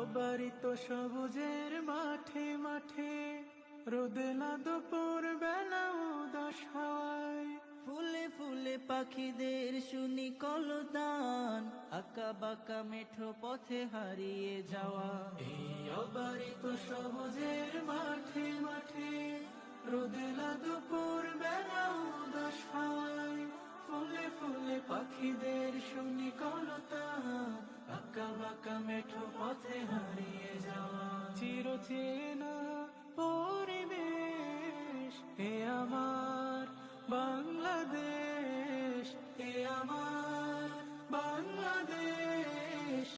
অবারিত সবুজের মাঠে মাঠে রোদে না দুপুর বেলা উদাস হাওয়ায় ফুলে ফুলে পাখিদের শুনি কলতান। আঁকা বাঁকা মেঠো পথে হারিয়ে যাওয়া। এই অবারিত সবুজের মাঠে মাঠে রোদে না দুপুর বেলা উদাস হাওয়ায় ফুলে ফুলে পাখিদের শুনি কলতা আঁকা বাঁকা মেঠো পথে হারিয়ে যাওয়া। চিরচেনা পরিবেশ এ আমার বাংলাদেশ